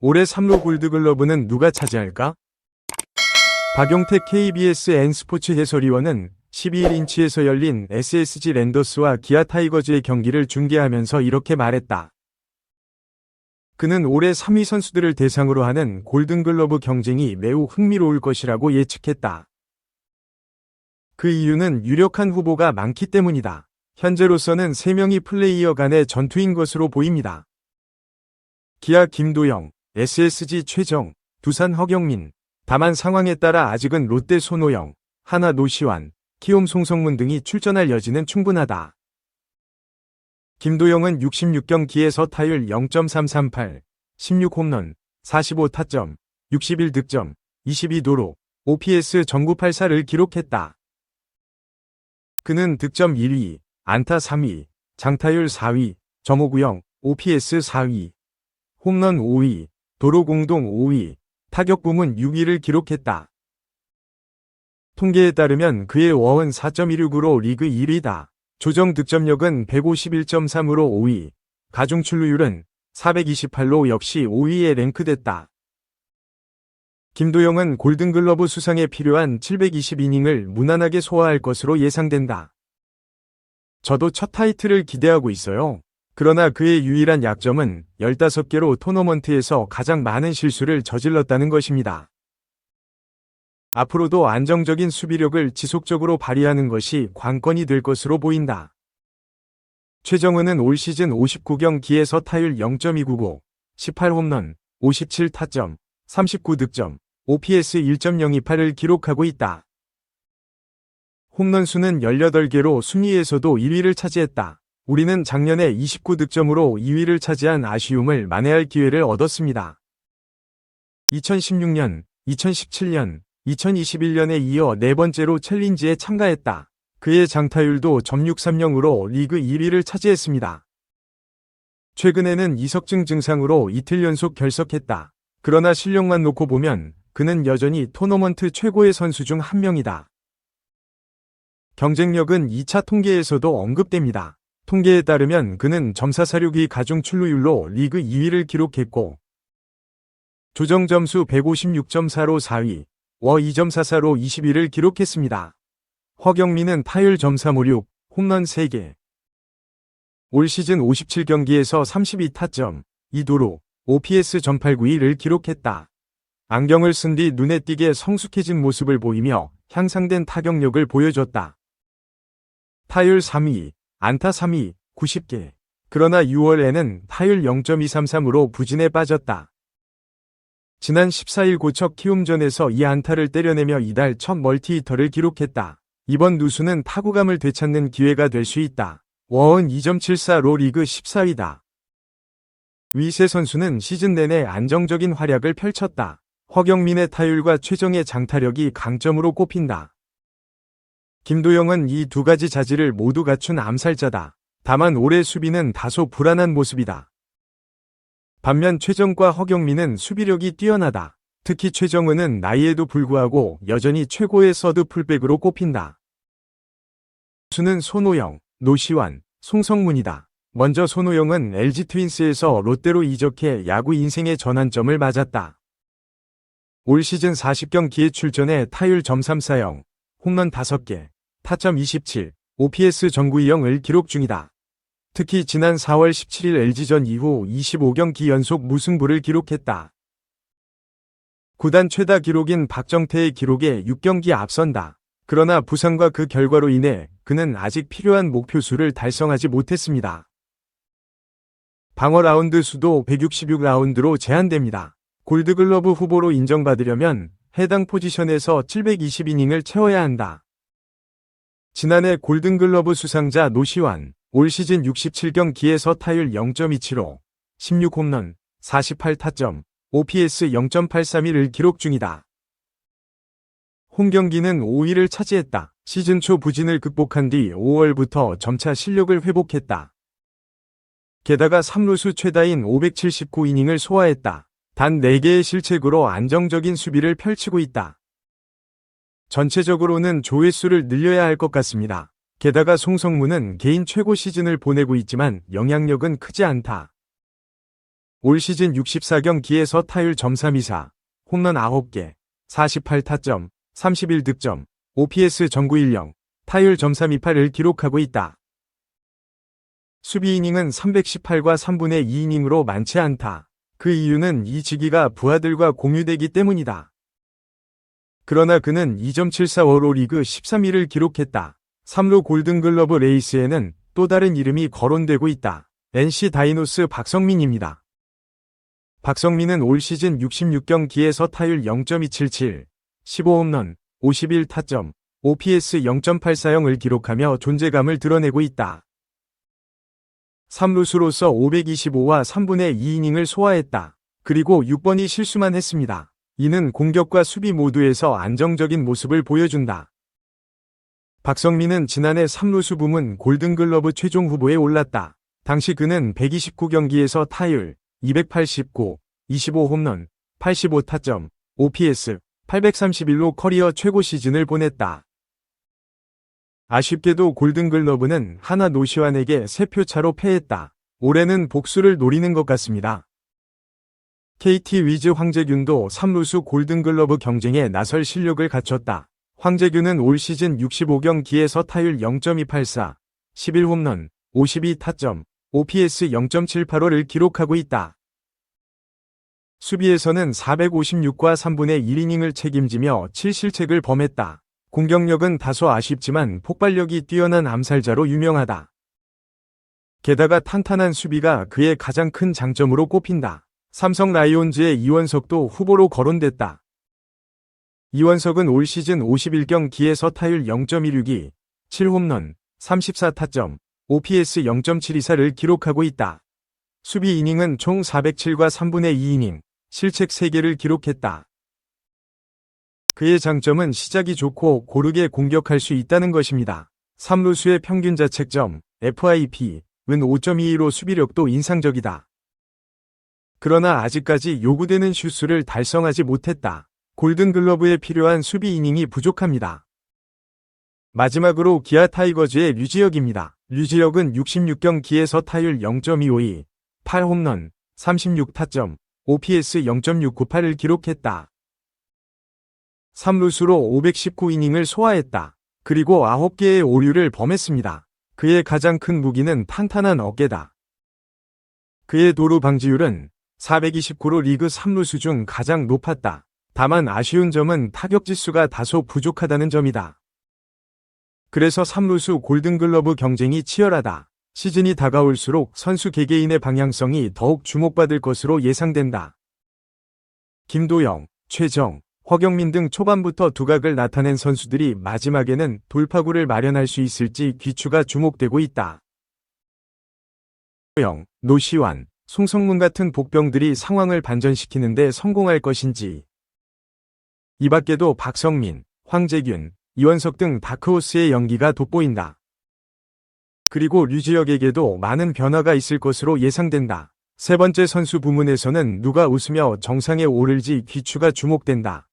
올해 3루 골드글러브는 누가 차지할까? 박용택 KBS N스포츠 해설위원은 12인치에서 열린 SSG 랜더스와 기아 타이거즈의 경기를 중계하면서 이렇게 말했다. 그는 올해 3위 선수들을 대상으로 하는 골든글러브 경쟁이 매우 흥미로울 것이라고 예측했다. 그 이유는 유력한 후보가 많기 때문이다. 현재로서는 3명이 플레이어 간의 전투인 것으로 보입니다. 기아 김도영, SSG 최정, 두산 허경민. 다만 상황에 따라 아직은 롯데 손호영, 하나 노시환, 키움 송성문 등이 출전할 여지는 충분하다. 김도영은 66경기에서 타율 0.338, 16홈런, 45타점, 61득점, 22도로, OPS 전구 84를 기록했다. 그는 득점 1위, 안타 3위, 장타율 4위, 점호구형, OPS 4위, 홈런 5위, 도로 공동 5위, 타격 부문 6위를 기록했다. 통계에 따르면 그의 워은 4.169로 리그 1위다. 조정 득점력은 151.3으로 5위, 가중 출루율은 428로 역시 5위에 랭크됐다. 김도영은 골든글러브 수상에 필요한 720이닝을 무난하게 소화할 것으로 예상된다. 저도 첫 타이틀을 기대하고 있어요. 그러나 그의 유일한 약점은 15개로 토너먼트에서 가장 많은 실수를 저질렀다는 것입니다. 앞으로도 안정적인 수비력을 지속적으로 발휘하는 것이 관건이 될 것으로 보인다. 최정은은 올 시즌 59경기에서 타율 0.299, 18홈런, 57타점, 39득점, OPS 1.028을 기록하고 있다. 홈런 수는 18개로 순위에서도 1위를 차지했다. 우리는 작년에 29득점으로 2위를 차지한 아쉬움을 만회할 기회를 얻었습니다. 2016년, 2017년, 2021년에 이어 네 번째로 챌린지에 참가했다. 그의 장타율도 점육삼령으로 리그 1위를 차지했습니다. 최근에는 이석증 증상으로 이틀 연속 결석했다. 그러나 실력만 놓고 보면 그는 여전히 토너먼트 최고의 선수 중 한 명이다. 경쟁력은 2차 통계에서도 언급됩니다. 통계에 따르면 그는 점사 사륙이 가중 출루율로 리그 2위를 기록했고 조정 점수 156.4로 4위, 워 2.44로 21을 기록했습니다. 허경민은 타율 점사56, 홈런 3개. 올 시즌 57경기에서 32타점, 2도로, OPS 전팔9위를 기록했다. 안경을 쓴 뒤 눈에 띄게 성숙해진 모습을 보이며 향상된 타격력을 보여줬다. 타율 3위, 안타 3위, 90개. 그러나 6월에는 타율 0.233으로 부진에 빠졌다. 지난 14일 고척 키움전에서 이 안타를 때려내며 이달 첫 멀티히터를 기록했다. 이번 누수는 타구감을 되찾는 기회가 될 수 있다. 워은 2.74로 리그 14위다. 위세 선수는 시즌 내내 안정적인 활약을 펼쳤다. 허경민의 타율과 최정의 장타력이 강점으로 꼽힌다. 김도영은 이 두 가지 자질을 모두 갖춘 암살자다. 다만 올해 수비는 다소 불안한 모습이다. 반면 최정과 허경민은 수비력이 뛰어나다. 특히 최정은은 나이에도 불구하고 여전히 최고의 서드 풀백으로 꼽힌다. 수는 손호영, 노시환, 송성문이다. 먼저 손호영은 LG 트윈스에서 롯데로 이적해 야구 인생의 전환점을 맞았다. 올 시즌 40경기에 출전해 타율 점340, 홈런 5개, 타점 27, OPS 전구 2형을 기록 중이다. 특히 지난 4월 17일 LG전 이후 25경기 연속 무승부를 기록했다. 구단 최다 기록인 박정태의 기록에 6경기 앞선다. 그러나 부상과 그 결과로 인해 그는 아직 필요한 목표 수를 달성하지 못했습니다. 방어 라운드 수도 166라운드로 제한됩니다. 골드글러브 후보로 인정받으려면 해당 포지션에서 720이닝을 채워야 한다. 지난해 골든글러브 수상자 노시환, 올 시즌 67경 기에서 타율 0.27호, 16홈런, 48타점, OPS 0.831을 기록 중이다. 홈경기는 5위를 차지했다. 시즌 초 부진을 극복한 뒤 5월부터 점차 실력을 회복했다. 게다가 3루수 최다인 579이닝을 소화했다. 단 4개의 실책으로 안정적인 수비를 펼치고 있다. 전체적으로는 조회수를 늘려야 할 것 같습니다. 게다가 송성문은 개인 최고 시즌을 보내고 있지만 영향력은 크지 않다. 올 시즌 64경기에서 타율 점삼이사, 홈런 9개, 48타점, 31득점, OPS 전구 1령, 타율 점삼28을 기록하고 있다. 수비 이닝은 318과 3분의 2이닝으로 많지 않다. 그 이유는 이 지기가 부하들과 공유되기 때문이다. 그러나 그는 2.74월로 리그 13위를 기록했다. 3루 골든글러브 레이스에는 또 다른 이름이 거론되고 있다. NC 다이노스 박성민입니다. 박성민은 올 시즌 66경기에서 타율 0.277, 15홈런, 51타점, OPS 0.840을 기록하며 존재감을 드러내고 있다. 3루수로서 525와 3분의 2이닝을 소화했다. 그리고 6번이 실수만 했습니다. 이는 공격과 수비 모두에서 안정적인 모습을 보여준다. 박성민은 지난해 3루수 부문 골든글러브 최종 후보에 올랐다. 당시 그는 129경기에서 타율 289, 25홈런, 85타점, OPS 831로 커리어 최고 시즌을 보냈다. 아쉽게도 골든글러브는 하나 노시환에게 3표 차로 패했다. 올해는 복수를 노리는 것 같습니다. KT 위즈 황재균도 3루수 골든글러브 경쟁에 나설 실력을 갖췄다. 황재균은 올 시즌 65경 기에서 타율 0.284, 11홈런, 52타점, OPS 0.785를 기록하고 있다. 수비에서는 456과 3분의 1이닝을 책임지며 7실책을 범했다. 공격력은 다소 아쉽지만 폭발력이 뛰어난 암살자로 유명하다. 게다가 탄탄한 수비가 그의 가장 큰 장점으로 꼽힌다. 삼성 라이온즈의 이원석도 후보로 거론됐다. 이원석은 올 시즌 51경 기에서 타율 0.162, 7홈런, 34타점, OPS 0.724를 기록하고 있다. 수비 이닝은 총 407과 3분의 2이닝, 실책 3개를 기록했다. 그의 장점은 시작이 좋고 고르게 공격할 수 있다는 것입니다. 3루수의 평균 자책점, FIP, 은 5.22로 수비력도 인상적이다. 그러나 아직까지 요구되는 슈수를 달성하지 못했다. 골든글러브에 필요한 수비 이닝이 부족합니다. 마지막으로 기아 타이거즈의 류지혁입니다. 류지혁은 66경 기에서 타율 0.252, 8홈런, 36타점, OPS 0.698을 기록했다. 3루수로 519이닝을 소화했다. 그리고 9개의 오류를 범했습니다. 그의 가장 큰 무기는 탄탄한 어깨다. 그의 도루 방지율은 429로 리그 3루수 중 가장 높았다. 다만 아쉬운 점은 타격 지수가 다소 부족하다는 점이다. 그래서 3루수 골든글러브 경쟁이 치열하다. 시즌이 다가올수록 선수 개개인의 방향성이 더욱 주목받을 것으로 예상된다. 김도영, 최정, 허경민 등 초반부터 두각을 나타낸 선수들이 마지막에는 돌파구를 마련할 수 있을지 귀추가 주목되고 있다. 영, 노시환, 송성문 같은 복병들이 상황을 반전시키는데 성공할 것인지. 이 밖에도 박성민, 황재균, 이원석 등 다크호스의 연기가 돋보인다. 그리고 류지혁에게도 많은 변화가 있을 것으로 예상된다. 세 번째 선수 부문에서는 누가 웃으며 정상에 오를지 귀추가 주목된다.